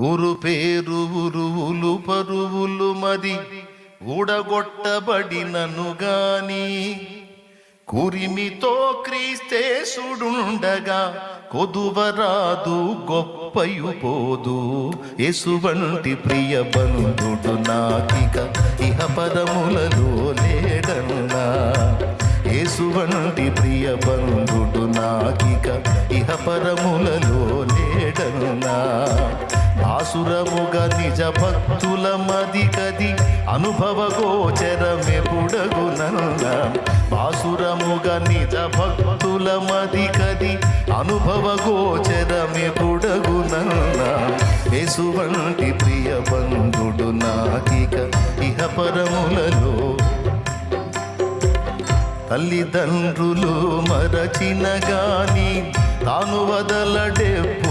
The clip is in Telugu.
ఊరు పేరు ఉరువులు పరువులు మది ఊడగొట్టబడినను గాని కురిమితో క్రీస్తేసుడుండగా కొదువరాదు గొప్పయు పోదు. ఎసువంటి ప్రియ బంధుడు నాకిక ఇహ పరములలో లేడన్నా. యేసువంటి ప్రియ బంధుడు నాకిక ఇహ పరములలో లేడన్నా. ఆసురముగా నిజ భక్తుల మది కది అనుభవ గోచరమెపుడగునన్న బాసురముగా నిజ భక్తుల మది కది అనుభవ గోచరమెపుడగునన్న యేసువంటి ప్రియ బంధుడు నాకిక ఇహ పరములలో. తల్లిదండ్రులు మరచిన గాని తాను వదలడెప్పు